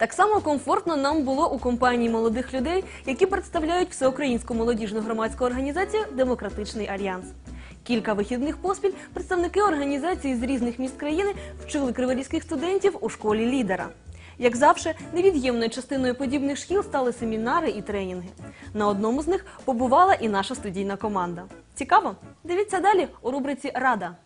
Так само комфортно нам було у компанії молодих людей, які представляють всеукраїнську молодіжну громадську організацію Демократичний альянс. Кілька вихідних поспіль представники організації з різних міст країни вчили криворізьких студентів у школі лідера. Як завжди, невід'ємною частиною подібних шкіл стали семінари і тренінги. На одному з них побувала і наша студійна команда. Цікаво? Дивіться далі у рубриці Рада.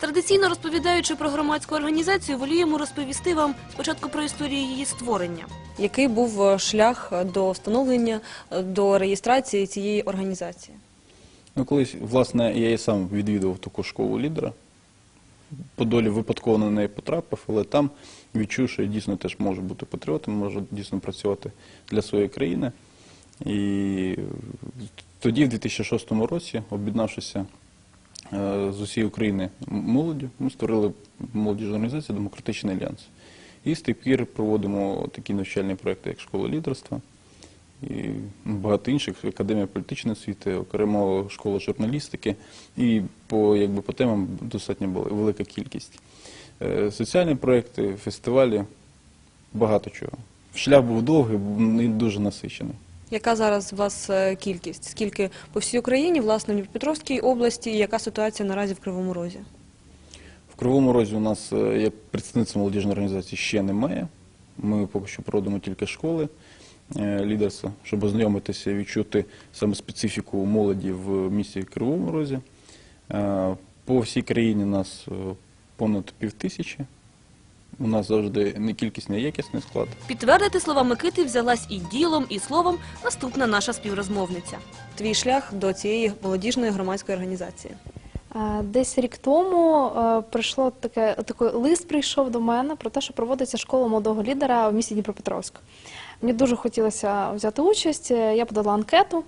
Традиційно розповідаючи про громадську організацію, воліємо розповісти вам спочатку про історію її створення. Який був е, шлях до встановлення, е, до реєстрації цієї організації? Ну, колись, власне, я і сам відвідував таку школу лідера. По долі випадково на неї потрапив, але там відчув, що я дійсно теж можу бути патріотом, можу дійсно працювати для своєї країни. І тоді, в 2006 році, об'єднавшися з усієї України молоді, ми створили молодіжну організацію Демократичний альянс. І з тих пір проводимо такі навчальні проекти, як школа лідерства і багато інших, академія політичної освіти, окремо школа журналістики, і по, якби, по темам достатньо велика кількість. Е, Соціальні проекти, фестивалі, багато чого. Шлях був довгий, і дуже насичений. Яка зараз у вас е, кількість? Скільки по всій Україні, власне, в Дніпропетровській області, і яка ситуація наразі в Кривому Розі? В Кривому Розі у нас е, як представництва молодіжної організації ще немає. Ми поки що проводимо тільки школи е, лідерства, щоб ознайомитися і відчути саме специфіку молоді в місті Кривому Розі. Е, По всій країні нас е, понад пів тисячі. У нас завжди не кількісний, а якісний склад. Підтвердити слова Микити взялась і ділом, і словом наступна наша співрозмовниця. Твій шлях до цієї молодіжної громадської організації. Десь рік тому е, прийшло таке такий лист прийшов до мене про те, що проводиться школа молодого лідера в місті Дніпропетровськ. Мені дуже хотілося взяти участь. е, Я подала анкету,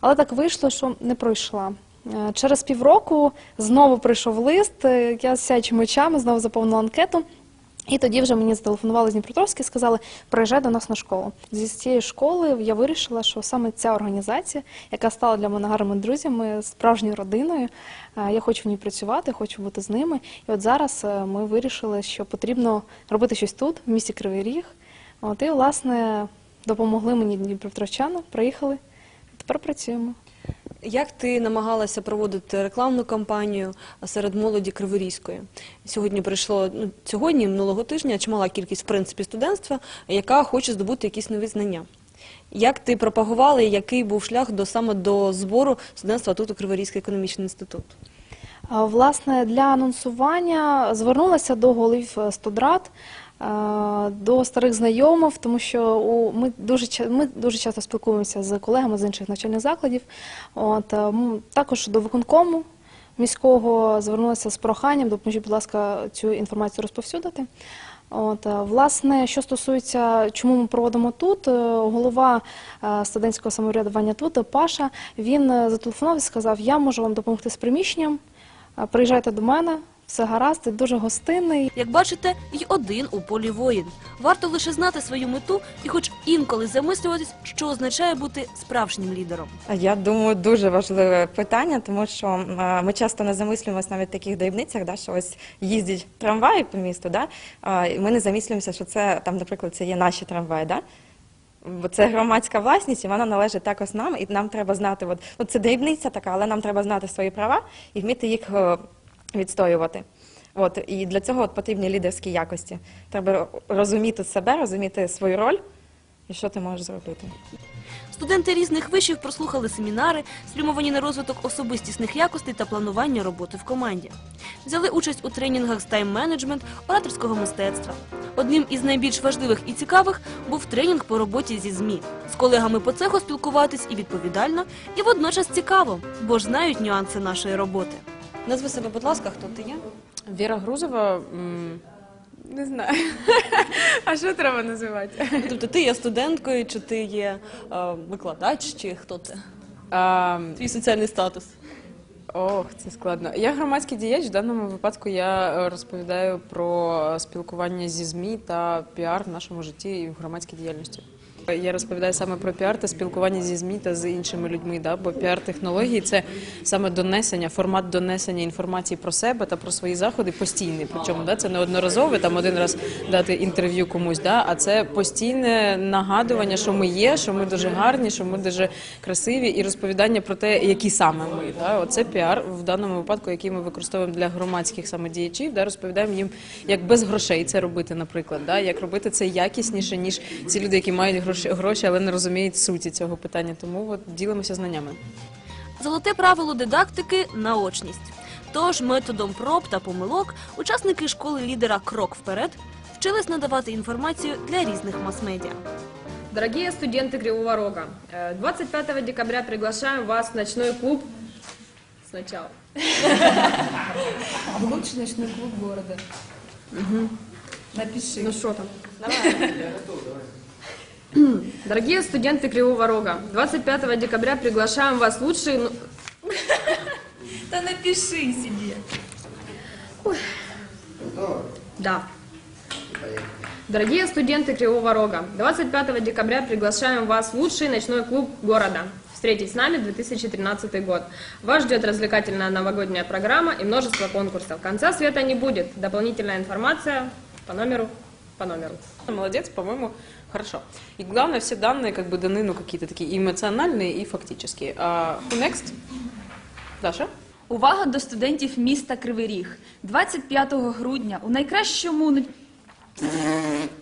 але так вийшло, що не пройшла. Е, Через півроку знову прийшов лист. Я з сячими очами знову заповнила анкету. І тоді вже мені зателефонували з Дніпропетровська і сказали, приїжджай до нас на школу. Зі цієї школи я вирішила, що саме ця організація, яка стала для мене гарними друзями, справжньою родиною, е, я хочу в ній працювати, хочу бути з ними. І от зараз е, ми вирішили, що потрібно робити щось тут, в місті Кривий Ріг. От і, власне, допомогли мені дніпропетровчани, приїхали. Тепер працюємо. Як ти намагалася проводити рекламну кампанію серед молоді Криворізької? Сьогодні прийшло ну, сьогодні, минулого тижня, чимала кількість в принципі студентства, яка хоче здобути якісь нові знання. Як ти пропагувала і який був шлях до саме до збору студентства тут у Криворізький економічний інститут? Власне, для анонсування звернулася до голів е, студрат, до старих знайомих, тому що у- ми дуже, ми дуже часто спілкуємося з колегами з інших навчальних закладів. От, також до виконкому міського звернулася з проханням, допоможіть, будь ласка, цю інформацію розповсюдити. От, власне, що стосується, чому ми проводимо тут, е, голова е, студентського самоврядування тут, Паша, він е, зателефонував і сказав, я можу вам допомогти з приміщенням, приїжджайте до мене, все гаразд, ти дуже гостинний. Як бачите, й один у полі воїн. Варто лише знати свою мету і, хоч інколи замислюватись, що означає бути справжнім лідером. Я думаю, дуже важливе питання, тому що ми часто не замислюємося навіть в таких дрібницях, да, що ось їздять трамваї по місту, да, і ми не замислюємося, що це там, наприклад, це є наші трамваї. Да? Бо це громадська власність, і вона належить також нам, і нам треба знати, от, ну, це дрібниця така, але нам треба знати свої права і вміти їх е, відстоювати. От, і для цього от потрібні лідерські якості. Треба розуміти себе, розуміти свою роль і що ти можеш зробити. Студенти різних вишів прослухали семінари, спрямовані на розвиток особистісних якостей та планування роботи в команді. Взяли участь у тренінгах з тайм-менеджмент, ораторського мистецтва. Одним із найбільш важливих і цікавих був тренінг по роботі зі ЗМІ. З колегами по цеху спілкуватись і відповідально, і водночас цікаво, бо ж знають нюанси нашої роботи. Назви себе, будь ласка, хто ти є? Віра Грузова. м, Не знаю. А що треба називати? Тобто ти є студенткою, чи ти є е, викладач, чи хто це? А, Твій соціальний статус. ох, це складно. Я громадський діяч. В даному випадку я е, розповідаю про спілкування зі ЗМІ та піар в нашому житті і в громадській діяльності. Я розповідаю саме про піар та спілкування зі ЗМІ та з іншими людьми. Да? Бо піар-технології це саме донесення, формат донесення інформації про себе та про свої заходи постійний. Причому да? це не одноразове там один раз дати інтерв'ю комусь, да? а це постійне нагадування, що ми є, що ми дуже гарні, що ми дуже красиві, і розповідання про те, які саме ми. Да? Оце піар в даному випадку, який ми використовуємо для громадських саме діячів, да? розповідаємо їм, як без грошей це робити, наприклад, да? як робити це якісніше, ніж ці люди, які мають гроші, гроші, але не розуміють суті цього питання. Тому от ділимося знаннями. Золоте правило дидактики наочність. Тож методом проб та помилок учасники школи лідера Крок вперед вчились надавати інформацію для різних мас-медіа. Дорогие студенты Кривого Рога, э, 25 декабря приглашаем вас в ночной клуб сначала. Лучший ночной клуб города. Напиши. Ну что там? Дорогие студенты Кривого Рога, 25 декабря приглашаем вас в лучший... ну- Да напиши себе. Да. Дорогие студенты Кривого Рога, 25 декабря приглашаем вас в лучший ночной клуб города. Встретить с нами 2013 год. Вас ждет развлекательная новогодняя программа и множество конкурсов. Конца света не будет. Дополнительная информация по номеру, по номеру. Молодец, по-моему, хорошо. И главное, все данные как бы даны, ну, какие-то такие эмоциональные и фактические. А, who next? Даша? Увага до студентів міста Кривий Ріг. 25 грудня у найкращому ноч-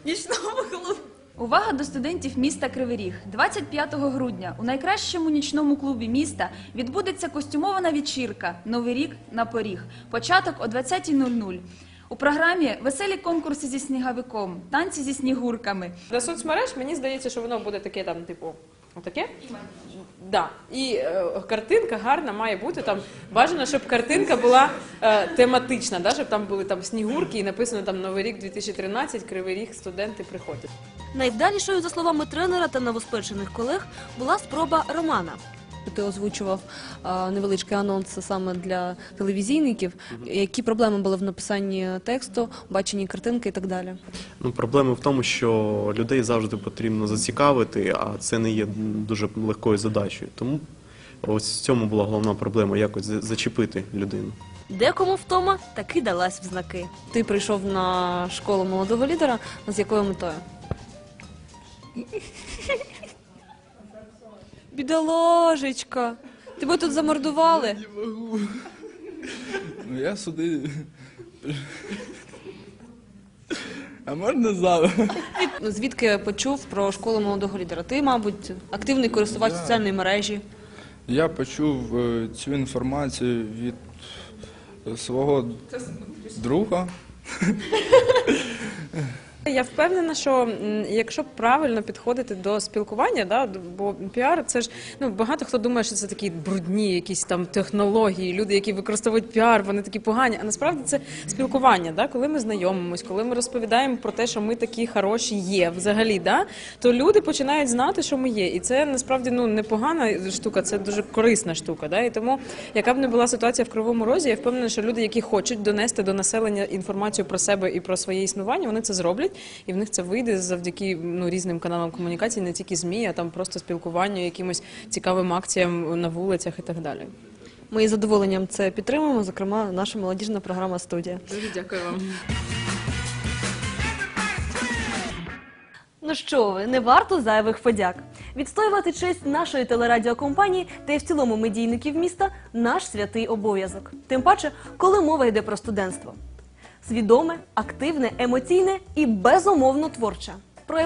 нічному клубі. Увага до студентів міста Кривий Ріг. 25 грудня у найкращому нічному клубі міста відбудеться костюмована вечірка Новий рік на поріг. Початок о 20.00. У програмі веселі конкурси зі сніговиком, танці зі снігурками, Для соцмереж мені здається, що воно буде таке там, типу, отаке. Да. І е, картинка гарна має бути. Там бажано, щоб картинка була е, тематична, да? щоб там були там снігурки і написано там Новий рік 2013, Кривий Ріг, студенти приходять. Найвдалішою, за словами тренера та новоспечених колег, була спроба Романа. Ти озвучував невеличкий анонс саме для телевізійників. Які проблеми були в написанні тексту, баченні картинки і так далі? Ну, проблема в тому, що людей завжди потрібно зацікавити, а це не є дуже легкою задачею. Тому ось в цьому була головна проблема якось зачепити людину. Декому втома таки далась в знаки. Ти прийшов на школу молодого лідера. З якою метою? Бідоложечка, тебе тут замордували. Ну я сюди. А можна зал? Ну, Звідки почув про школу молодого лідера? Ти, мабуть, активний користувач соціальної мережі. Я почув е, цю інформацію від е, свого друга. Я впевнена, що якщо правильно підходити до спілкування, да, бо піар це ж ну багато хто думає, що це такі брудні, якісь там технології, люди, які використовують піар, вони такі погані. А насправді це спілкування. Да, коли ми знайомимось, коли ми розповідаємо про те, що ми такі хороші є взагалі, да, то люди починають знати, що ми є. І це насправді ну непогана штука, це дуже корисна штука. Да? І тому, яка б не була ситуація в кривому розі, я впевнена, що люди, які хочуть донести до населення інформацію про себе і про своє існування, вони це зроблять, і в них це вийде завдяки ну різним каналам комунікації, не тільки змі, а там просто спілкуванню, якимось цікавим акціям на вулицях і так далі. Ми із задоволенням це підтримуємо, зокрема, наша молодіжна програма студія. Дуже дякую вам. Ну що ви, не варто зайвих подяк. Відстоювати честь нашої телерадіокомпанії та й в цілому медійників міста наш святий обов'язок. Тим паче, коли мова йде про студентство. Свідоме, активне, емоційне і безумовно творче.